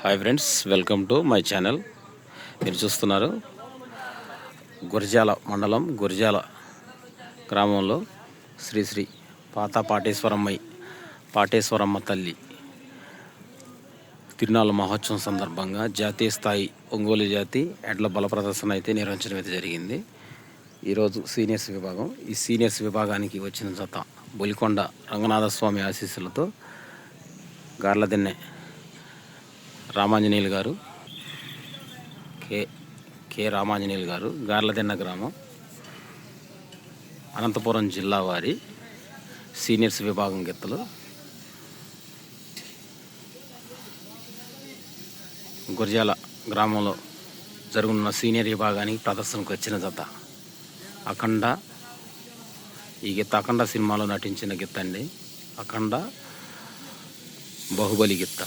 Hi friends welcome to my channel. మీరు చూస్తున్నారు గురజాల మండలం గురజాల గ్రామంలో శ్రీ శ్రీ పాత పాటేశ్వరమ్మై పాటేశ్వరమ్మ తల్లి తిరునాళ్ళ మహోత్సవం సందర్భంగా జాతీయ స్థాయి ఒంగోలు జాతి ఎడ్ల బల ప్రదర్శన అయితే నిర్వహించడం అయితే జరిగింది. ఈరోజు సీనియర్స్ విభాగం ఈ సీనియర్స్ విభాగానికి వచ్చిన జత బొలికొండ రంగనాథస్వామి ఆశీస్సులతో గార్లదిన్నె రామాంజనేయులు గారు. కే కె రామాంజనేయులు గారు గార్లదిన్న గ్రామం అనంతపురం జిల్లా వారి సీనియర్స్ విభాగం గెత్తలు. గురజాల గ్రామంలో జరుగుతున్న సీనియర్ విభాగానికి ప్రదర్శనకు వచ్చిన జత. అఖండ ఈ గీత అఖండ సినిమాలో నటించిన గీత అండి అఖండ బాహుబలి గీత